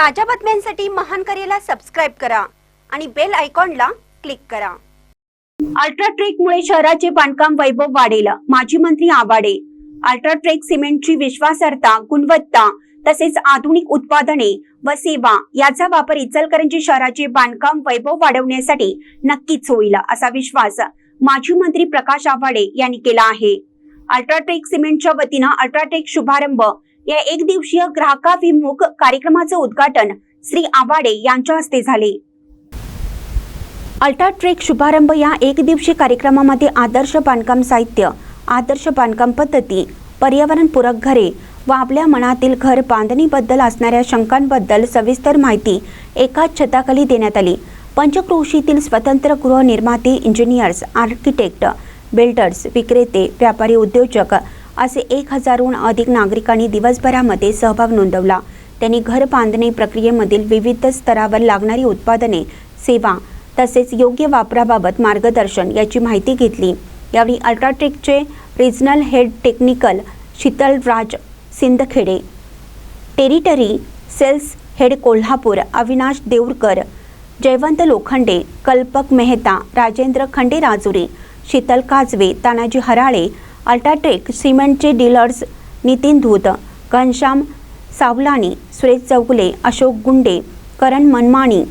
ताज्या बातम्यांसाठी महान करेला सबस्क्राईब करा आणि बेल आयकॉनला क्लिक करा. अल्ट्राट्रेकमुळे शहराचे बांधकाम वैभव वाढेल माजी मंत्री आवाडे. अल्ट्राट्रेक सिमेंटची विश्वासार्हता गुणवत्ता तसेच आधुनिक उत्पादने व सेवा याचा वापर इचलकरंजी शहराचे बांधकाम वैभव वाढवण्यासाठी नक्कीच होईल असा विश्वास माजी मंत्री प्रकाश आवाडे यांनी केला आहे. अल्ट्राटेक सिमेंटच्या वतीनं अल्ट्राटेक शुभारंभ या एक दिवसीय ग्राहकाभिमुख कार्यक्रमाचं उद्घाटन श्री आवाडे यांच्या हस्ते झाले. अल्ट्राट्रेक शुभारंभ या एक दिवसीय कार्यक्रमामध्ये आदर्श बांधकाम साहित्य आदर्श बांधकाम पद्धती पर्यावरणपूरक घरे व आपल्या मनातील घर बांधणीबद्दल असणाऱ्या शंकांबद्दल सविस्तर माहिती एकाच छताखाली देण्यात आली. पंचक्रोशीतील स्वतंत्र गृहनिर्माते इंजिनियर्स आर्किटेक्ट बिल्डर्स विक्रेते व्यापारी उद्योजक असे एक हजारहून अधिक नागरिकांनी दिवसभरामध्ये सहभाग नोंदवला. त्यांनी घर बांधणी प्रक्रियेमधील विविध स्तरावर लागणारी उत्पादने सेवा तसेच योग्य वापराबाबत मार्गदर्शन याची माहिती घेतली. यावेळी अल्ट्राटेकचे regional head technical Sheetalraj Sindkhede territory sales head Kolhapur Avinash Deurkar Jaywant Lokhande Kalpak Mehta Rajendra Khande Rajuri Sheetal Kajwe Tanaji Harale UltraTech सिमेंटचे डीलर्स नितीन धूत घनश्याम सावलानी सुरेश चौगुले अशोक गुंडे करण मनमाणी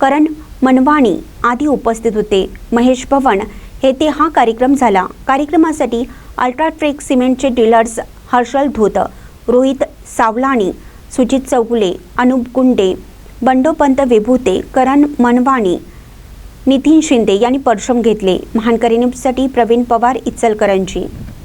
करण मनवाणी आदी उपस्थित होते. महेश भवन येथे हा कार्यक्रम झाला. कार्यक्रमासाठी अल्ट्राट्रेक सिमेंटचे डीलर्स हर्षल धूत रोहित सावलाणी सुजित चौगुले अनुप गुंडे बंडोपंत विभूते करण मनवाणी नितीन शिंदे यांनी परिश्रम घेतले. महानकरी न्यूजसाठी प्रवीण पवार इचलकरंजी.